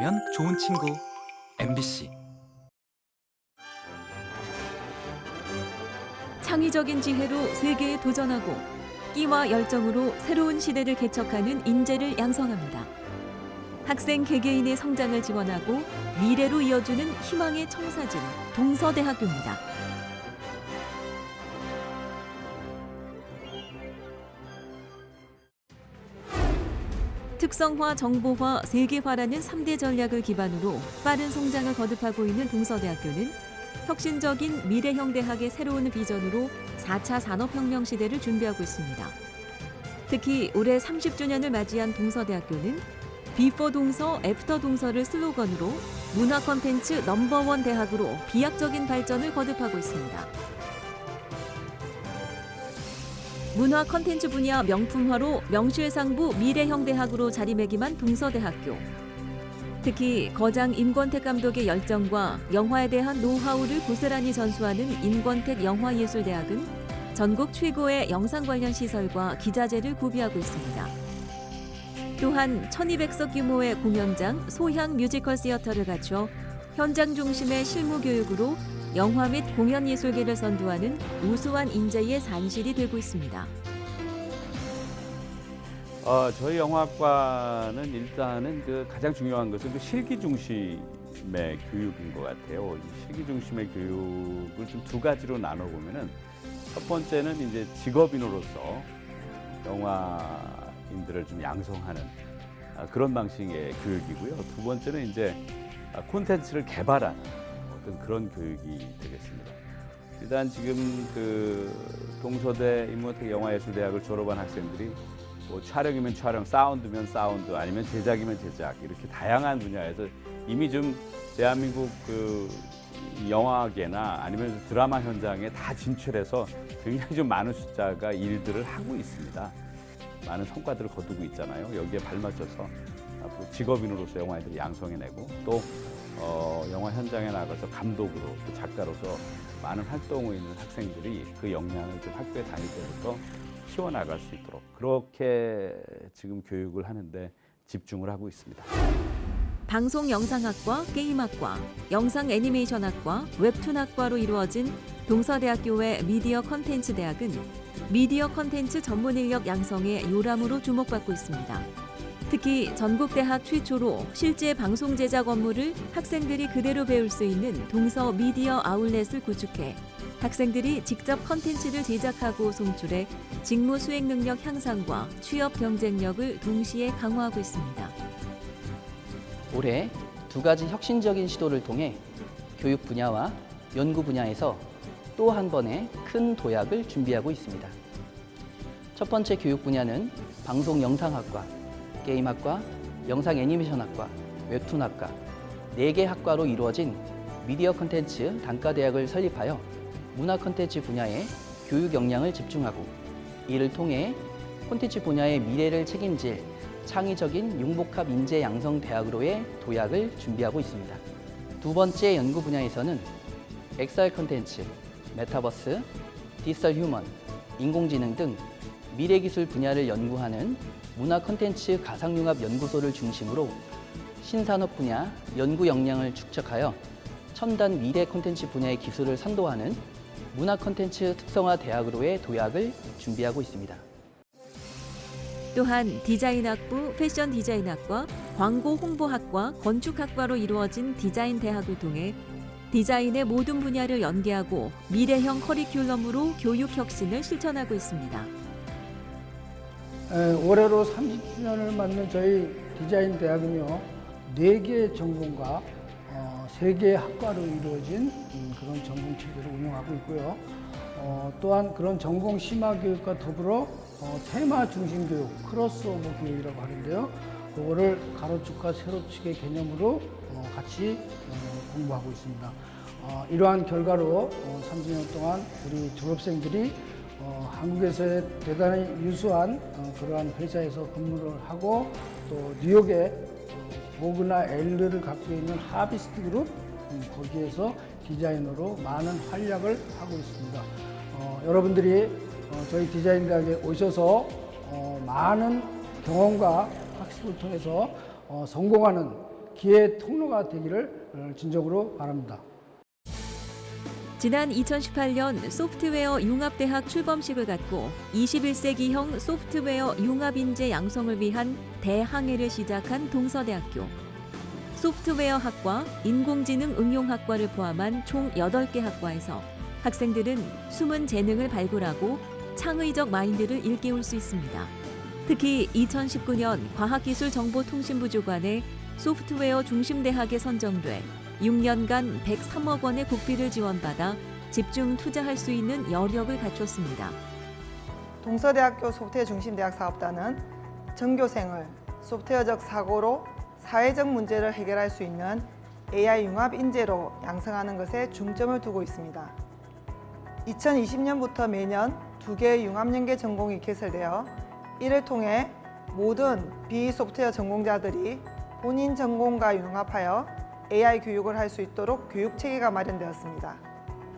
만나면 좋은 친구 MBC 창의적인 지혜로 세계에 도전하고 끼와 열정으로 새로운 시대를 개척하는 인재를 양성합니다. 학생 개개인의 성장을 지원하고 미래로 이어주는 희망의 청사진 동서대학교입니다. 특성화, 정보화, 세계화라는 3대 전략을 기반으로 빠른 성장을 거듭하고 있는 동서대학교는 혁신적인 미래형 대학의 새로운 비전으로 4차 산업혁명 시대를 준비하고 있습니다. 특히 올해 30주년을 맞이한 동서대학교는 비포 동서, 애프터 동서를 슬로건으로 문화 콘텐츠 넘버원 대학으로 비약적인 발전을 거듭하고 있습니다. 문화 콘텐츠 분야 명품화로 명실상부 미래형 대학으로 자리매김한 동서대학교. 특히 거장 임권택 감독의 열정과 영화에 대한 노하우를 고스란히 전수하는 임권택 영화예술대학은 전국 최고의 영상 관련 시설과 기자재를 구비하고 있습니다. 또한 1200석 규모의 공연장 소향 뮤지컬 시어터를 갖춰 현장 중심의 실무 교육으로 영화 및 공연 예술계를 선도하는 우수한 인재의 산실이 되고 있습니다. 어, 저희 영화과는 일단은 그 가장 중요한 것은 그 실기 중심의 교육인 것 같아요. 이 실기 중심의 교육을 좀 두 가지로 나눠 보면은 첫 번째는 이제 직업인으로서 영화인들을 좀 양성하는 아, 그런 방식의 교육이고요. 두 번째는 이제 아, 콘텐츠를 개발하는 어떤 그런 교육이 되겠습니다. 일단 지금 그 동서대 인문택 영화예술대학을 졸업한 학생들이 뭐 촬영이면 촬영, 사운드면 사운드, 아니면 제작이면 제작 이렇게 다양한 분야에서 이미 좀 대한민국 그 영화계나 아니면 드라마 현장에 다 진출해서 굉장히 좀 많은 숫자가 일들을 하고 있습니다. 많은 성과들을 거두고 있잖아요. 여기에 발맞춰서 앞으로 직업인으로서 영화인들을 양성해내고 또 어, 영화 현장에 나가서 감독으로 또 작가로서 많은 활동을 있는 학생들이 그 역량을 좀 학교에 다닐 때부터 키워나갈 수 있도록 그렇게 지금 교육을 하는데 집중을 하고 있습니다. 방송 영상학과, 게임학과, 영상 애니메이션학과, 웹툰학과로 이루어진 동서대학교의 미디어 컨텐츠 대학은 미디어 컨텐츠 전문 인력 양성의 요람으로 주목받고 있습니다. 특히 전국 대학 최초로 실제 방송 제작 업무를 학생들이 그대로 배울 수 있는 동서 미디어 아울렛을 구축해 학생들이 직접 컨텐츠를 제작하고 송출해 직무 수행 능력 향상과 취업 경쟁력을 동시에 강화하고 있습니다. 올해 두 가지 혁신적인 시도를 통해 교육 분야와 연구 분야에서 또 한 번의 큰 도약을 준비하고 있습니다. 첫 번째 교육 분야는 방송 영상학과, 게임학과, 영상 애니메이션학과, 웹툰학과 네개 학과로 이루어진 미디어 콘텐츠 단과대학을 설립하여 문화 콘텐츠 분야에 교육 역량을 집중하고 이를 통해 콘텐츠 분야의 미래를 책임질 창의적인 융복합 인재 양성 대학으로의 도약을 준비하고 있습니다. 두 번째 연구 분야에서는 XR 콘텐츠, 메타버스, 디지털 휴먼, 인공지능 등 미래 기술 분야를 연구하는 문화 콘텐츠 가상융합 연구소를 중심으로 신산업 분야 연구 역량을 축적하여 첨단 미래 콘텐츠 분야의 기술을 선도하는 문화 콘텐츠 특성화 대학으로의 도약을 준비하고 있습니다. 또한 디자인학부, 패션 디자인학과, 광고 홍보학과, 건축학과로 이루어진 디자인 대학을 통해 디자인의 모든 분야를 연계하고 미래형 커리큘럼으로 교육 혁신을 실천하고 있습니다. 에, 올해로 30주년을 맞는 저희 디자인 대학은요 네 개의 전공과 어, 세 개의 학과로 이루어진 음, 그런 전공 체계를 운영하고 있고요. 어, 또한 그런 전공 심화 교육과 더불어 어, 테마 중심 교육, 크로스오버 교육이라고 하는데요. 그거를 가로축과 세로축의 개념으로 어, 같이 어, 공부하고 있습니다. 어, 이러한 결과로 어, 30년 동안 우리 졸업생들이 어, 한국에서의 대단히 유수한 어, 그러한 회사에서 근무를 하고 또 뉴욕에 어, 모그나 엘르를 갖고 있는 하비스트 그룹 음, 거기에서 디자이너로 많은 활약을 하고 있습니다. 어, 여러분들이 어, 저희 디자인 대학에 오셔서 어, 많은 경험과 학습을 통해서 어, 성공하는 기회 통로가 되기를 어, 진정으로 바랍니다. 지난 2018년 소프트웨어 융합대학 출범식을 갖고 21세기형 소프트웨어 융합인재 양성을 위한 대항해를 시작한 동서대학교. 소프트웨어 학과, 인공지능 응용학과를 포함한 총 8개 학과에서 학생들은 숨은 재능을 발굴하고 창의적 마인드를 일깨울 수 있습니다. 특히 2019년 과학기술정보통신부 주관의 소프트웨어 중심대학에 선정돼 6년간 103억 원의 국비를 지원받아 집중 투자할 수 있는 여력을 갖췄습니다. 동서대학교 소프트웨어 중심 대학 사업단은 전교생을 소프트웨어적 사고로 사회적 문제를 해결할 수 있는 AI 융합 인재로 양성하는 것에 중점을 두고 있습니다. 2020년부터 매년 두 개의 융합 연계 전공이 개설되어 이를 통해 모든 비소프트웨어 전공자들이 본인 전공과 융합하여 AI 교육을 할 수 있도록 교육 체계가 마련되었습니다.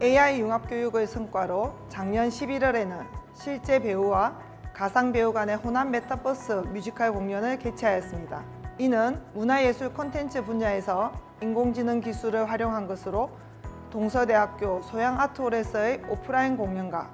AI 융합 교육의 성과로 작년 11월에는 실제 배우와 가상 배우 간의 호남 메타버스 뮤지컬 공연을 개최하였습니다. 이는 문화예술 콘텐츠 분야에서 인공지능 기술을 활용한 것으로 동서대학교 소양 아트홀에서의 오프라인 공연과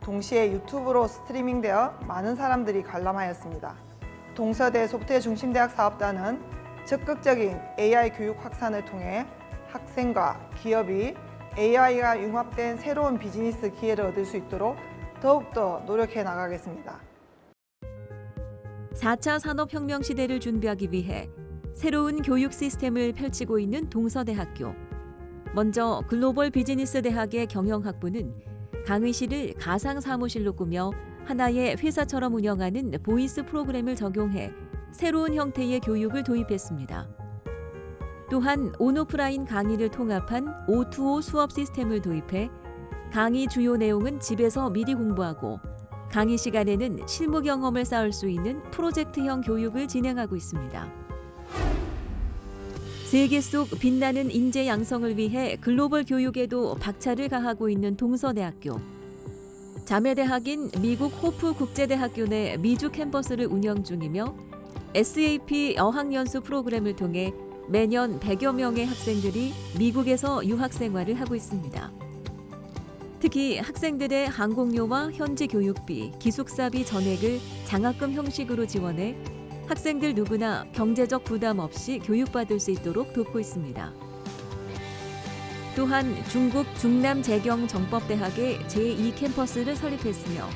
동시에 유튜브로 스트리밍되어 많은 사람들이 관람하였습니다. 동서대 소프트웨어 중심대학 사업단은 적극적인 AI 교육 확산을 통해 학생과 기업이 AI가 융합된 새로운 비즈니스 기회를 얻을 수 있도록 더욱더 노력해 나가겠습니다. 4차 산업혁명 시대를 준비하기 위해 새로운 교육 시스템을 펼치고 있는 동서대학교. 먼저 글로벌 비즈니스 대학의 경영학부는 강의실을 가상 사무실로 꾸며 하나의 회사처럼 운영하는 보이스 프로그램을 적용해 새로운 형태의 교육을 도입했습니다. 또한 온오프라인 강의를 통합한 O2O 수업 시스템을 도입해 강의 주요 내용은 집에서 미리 공부하고 강의 시간에는 실무 경험을 쌓을 수 있는 프로젝트형 교육을 진행하고 있습니다. 세계 속 빛나는 인재 양성을 위해 글로벌 교육에도 박차를 가하고 있는 동서대학교. 자매대학인 미국 호프 국제대학교 내 미주 캠퍼스를 운영 중이며 SAP 어학연수 프로그램을 통해 매년 100여 명의 학생들이 미국에서 유학 생활을 하고 있습니다. 특히 학생들의 항공료와 현지 교육비, 기숙사비 전액을 장학금 형식으로 지원해 학생들 누구나 경제적 부담 없이 교육받을 수 있도록 돕고 있습니다. 또한 중국 중남재경 정법대학의 제2 캠퍼스를 설립했으며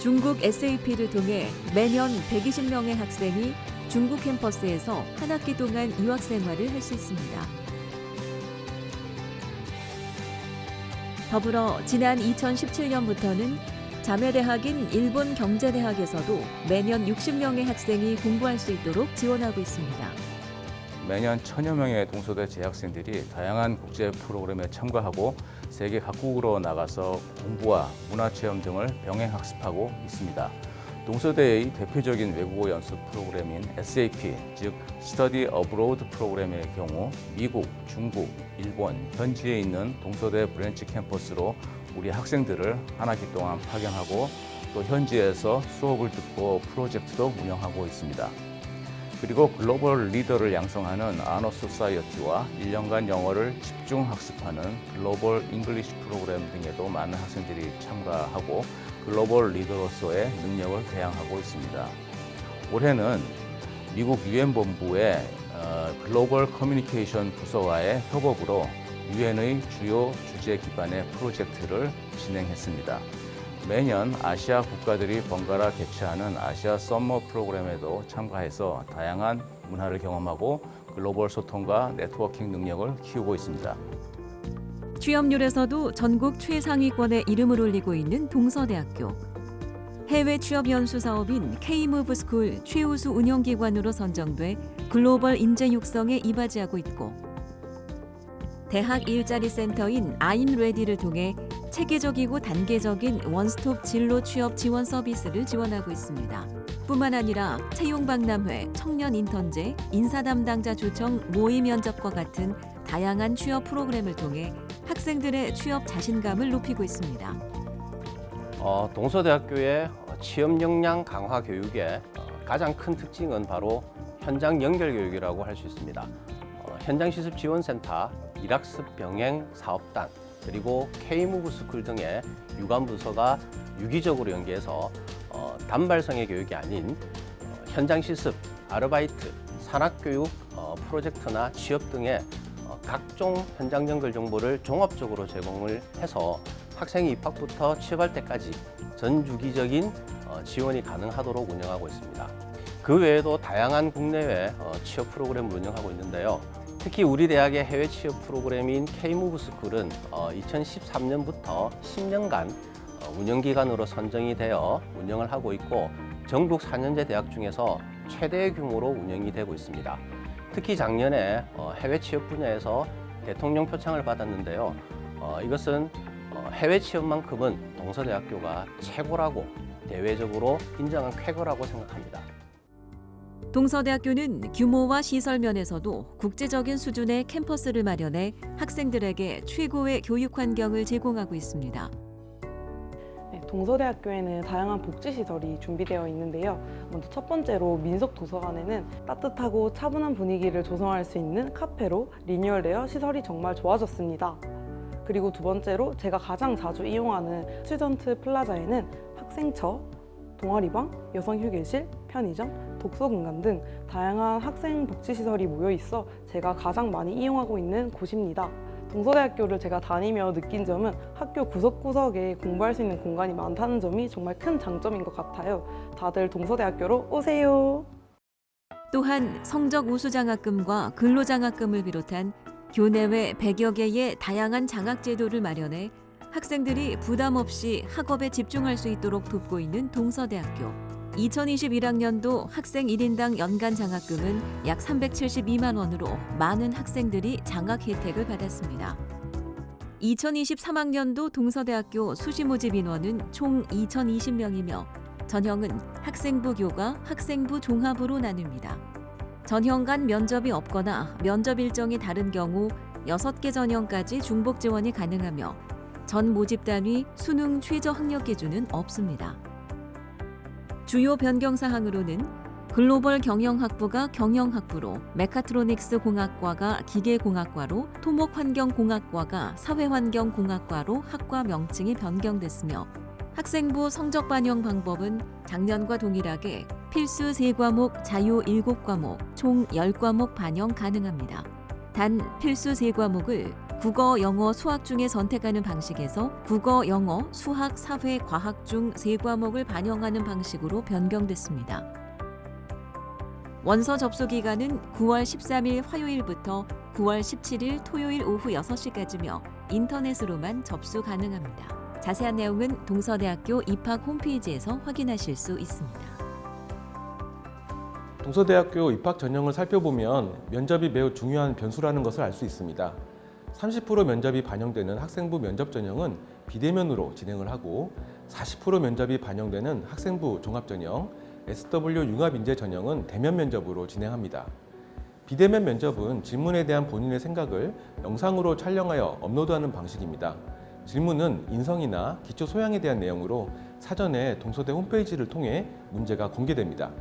중국 SAP를 통해 매년 120명의 학생이 중국 캠퍼스에서 한 학기 동안 유학 생활을 할 수 있습니다. 더불어 지난 2017년부터는 자매대학인 일본 경제대학에서도 매년 60명의 학생이 공부할 수 있도록 지원하고 있습니다. 매년 천여 명의 동서대 재학생들이 다양한 국제 프로그램에 참가하고 세계 각국으로 나가서 공부와 문화체험 등을 병행 학습하고 있습니다. 동서대의 대표적인 외국어 연수 프로그램인 SAP, 즉 Study Abroad 프로그램의 경우 미국, 중국, 일본, 현지에 있는 동서대 브랜치 캠퍼스로 우리 학생들을 한 학기 동안 파견하고 또 현지에서 수업을 듣고 프로젝트도 운영하고 있습니다. 그리고 글로벌 리더를 양성하는 아너 소사이어티와 1년간 영어를 집중 학습하는 글로벌 잉글리시 프로그램 등에도 많은 학생들이 참가하고 글로벌 리더로서의 능력을 개양하고 있습니다. 올해는 미국 유엔 본부의 어, 글로벌 커뮤니케이션 부서와의 협업으로 유엔의 주요 주제 기반의 프로젝트를 진행했습니다. 매년 아시아 국가들이 번갈아 개최하는 아시아 썸머 프로그램에도 참가해서 다양한 문화를 경험하고 글로벌 소통과 네트워킹 능력을 키우고 있습니다. 취업률에서도 전국 최상위권에 이름을 올리고 있는 동서대학교. 해외 취업 연수 사업인 K무브 스쿨 최우수 운영기관으로 선정돼 글로벌 인재 육성에 이바지하고 있고 대학 일자리 센터인 아임레디를 통해 체계적이고 단계적인 원스톱 진로 취업 지원 서비스를 지원하고 있습니다. 뿐만 아니라 채용 박람회, 청년 인턴제, 인사 담당자 초청 모의 면접과 같은 다양한 취업 프로그램을 통해 학생들의 취업 자신감을 높이고 있습니다. 어, 동서대학교의 취업 역량 강화 교육의 어, 가장 큰 특징은 바로 현장 연결 교육이라고 할 수 있습니다. 현장 실습 지원센터, 일학습 병행 사업단, 그리고 K무브 스쿨 등의 유관 부서가 유기적으로 연계해서 어, 단발성의 교육이 아닌 어, 현장 실습, 아르바이트, 산학교육 어, 프로젝트나 취업 등의 어, 각종 현장 연결 정보를 종합적으로 제공을 해서 학생이 입학부터 취업할 때까지 전 주기적인 어, 지원이 가능하도록 운영하고 있습니다. 그 외에도 다양한 국내외 어, 취업 프로그램을 운영하고 있는데요. 특히 우리 대학의 해외 취업 프로그램인 K무브 스쿨은 어, 2013년부터 10년간 어, 운영 기관으로 선정이 되어 운영을 하고 있고 전국 4년제 대학 중에서 최대 규모로 운영이 되고 있습니다. 특히 작년에 어, 해외 취업 분야에서 대통령 표창을 받았는데요. 어, 이것은 어, 해외 취업만큼은 동서대학교가 최고라고 대외적으로 인정한 쾌거라고 생각합니다. 동서대학교는 규모와 시설 면에서도 국제적인 수준의 캠퍼스를 마련해 학생들에게 최고의 교육 환경을 제공하고 있습니다. 네, 동서대학교에는 다양한 복지시설이 준비되어 있는데요. 먼저 첫 번째로 민속도서관에는 따뜻하고 차분한 분위기를 조성할 수 있는 카페로 리뉴얼되어 시설이 정말 좋아졌습니다. 그리고 두 번째로 제가 가장 자주 이용하는 스튜던트 플라자에는 학생처, 동아리방, 여성휴게실, 편의점, 독서공간 등 다양한 학생 복지시설이 모여 있어 제가 가장 많이 이용하고 있는 곳입니다. 동서대학교를 제가 다니며 느낀 점은 학교 구석구석에 공부할 수 있는 공간이 많다는 점이 정말 큰 장점인 것 같아요. 다들 동서대학교로 오세요. 또한 성적 우수 장학금과 근로 장학금을 비롯한 교내외 100여 개의 다양한 장학 제도를 마련해 학생들이 부담 없이 학업에 집중할 수 있도록 돕고 있는 동서대학교. 2021학년도 학생 1인당 연간 장학금은 약 372만 원으로 많은 학생들이 장학 혜택을 받았습니다. 2023학년도 동서대학교 수시 모집 인원은 총 2,020명이며 전형은 학생부 교과, 학생부 종합으로 나뉩니다. 전형 간 면접이 없거나 면접 일정이 다른 경우 6개 전형까지 중복 지원이 가능하며 전 모집 단위 수능 최저 학력 기준은 없습니다. 주요 변경 사항으로는 글로벌 경영학부가 경영학부로, 메카트로닉스 공학과가 기계공학과로, 토목환경공학과가 사회환경공학과로 학과 명칭이 변경됐으며 학생부 성적 반영 방법은 작년과 동일하게 필수 3과목, 자유 7과목, 총 10과목 반영 가능합니다. 단 필수 3과목을 국어, 영어, 수학 중에 선택하는 방식에서 국어, 영어, 수학, 사회, 과학 중 3과목을 반영하는 방식으로 변경됐습니다. 원서 접수 기간은 9월 13일 화요일부터 9월 17일 토요일 오후 6시까지며 인터넷으로만 접수 가능합니다. 자세한 내용은 동서대학교 입학 홈페이지에서 확인하실 수 있습니다. 동서대학교 입학 전형을 살펴보면 면접이 매우 중요한 변수라는 것을 알 수 있습니다. 30% 면접이 반영되는 학생부 면접 전형은 비대면으로 진행을 하고 40% 면접이 반영되는 학생부 종합 전형, SW 융합 인재 전형은 대면 면접으로 진행합니다. 비대면 면접은 질문에 대한 본인의 생각을 영상으로 촬영하여 업로드하는 방식입니다. 질문은 인성이나 기초 소양에 대한 내용으로 사전에 동서대 홈페이지를 통해 문제가 공개됩니다.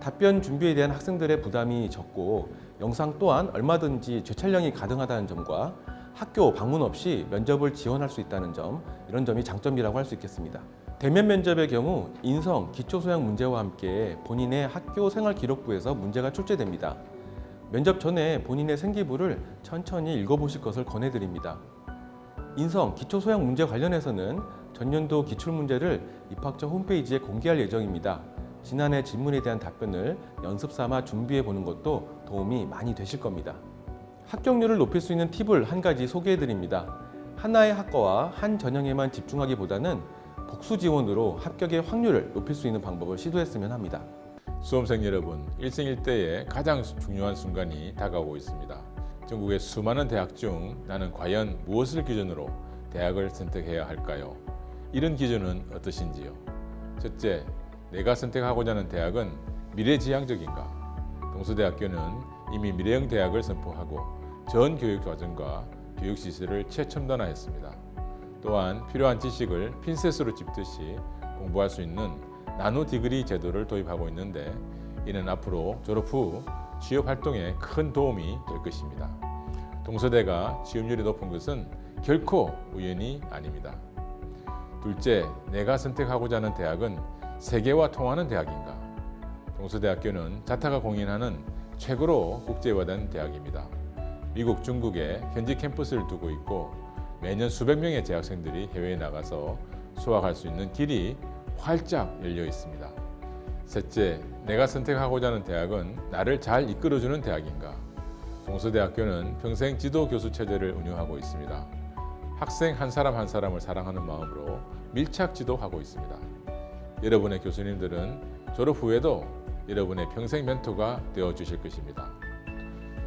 답변 준비에 대한 학생들의 부담이 적고 영상 또한 얼마든지 재촬영이 가능하다는 점과 학교 방문 없이 면접을 지원할 수 있다는 점 이런 점이 장점이라고 할 수 있겠습니다. 대면 면접의 경우 인성, 기초 소양 문제와 함께 본인의 학교 생활 기록부에서 문제가 출제됩니다. 면접 전에 본인의 생기부를 천천히 읽어보실 것을 권해드립니다. 인성, 기초 소양 문제 관련해서는 전년도 기출 문제를 입학처 홈페이지에 공개할 예정입니다. 지난해 질문에 대한 답변을 연습 삼아 준비해 보는 것도 도움이 많이 되실 겁니다. 합격률을 높일 수 있는 팁을 한 가지 소개해 드립니다. 하나의 학과와 한 전형에만 집중하기보다는 복수 지원으로 합격의 확률을 높일 수 있는 방법을 시도했으면 합니다. 수험생 여러분, 일생일대의 가장 중요한 순간이 다가오고 있습니다. 전국의 수많은 대학 중 나는 과연 무엇을 기준으로 대학을 선택해야 할까요? 이런 기준은 어떠신지요? 첫째, 내가 선택하고자 하는 대학은 미래지향적인가? 동서대학교는 이미 미래형 대학을 선포하고 전 교육 과정과 교육 시설을 최첨단화했습니다. 또한 필요한 지식을 핀셋으로 짚듯이 공부할 수 있는 나노 디그리 제도를 도입하고 있는데 이는 앞으로 졸업 후 취업 활동에 큰 도움이 될 것입니다. 동서대가 취업률이 높은 것은 결코 우연이 아닙니다. 둘째, 내가 선택하고자 하는 대학은 세계와 통하는 대학인가? 동서대학교는 자타가 공인하는 최고로 국제화된 대학입니다. 미국, 중국에 현지 캠퍼스를 두고 있고 매년 수백 명의 재학생들이 해외에 나가서 수학할 수 있는 길이 활짝 열려 있습니다. 셋째, 내가 선택하고자 하는 대학은 나를 잘 이끌어주는 대학인가? 동서대학교는 평생 지도 교수 체제를 운영하고 있습니다. 학생 한 사람 한 사람을 사랑하는 마음으로 밀착 지도하고 있습니다. 여러분의 교수님들은 졸업 후에도 여러분의 평생 멘토가 되어 주실 것입니다.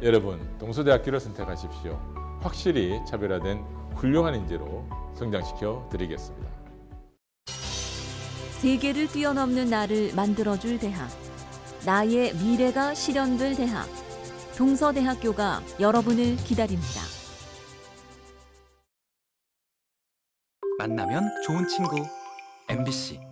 여러분, 동서대학교를 선택하십시오. 확실히 차별화된 훌륭한 인재로 성장시켜 드리겠습니다. 세계를 뛰어넘는 나를 만들어줄 대학. 나의 미래가 실현될 대학. 동서대학교가 여러분을 기다립니다. 만나면 좋은 친구 MBC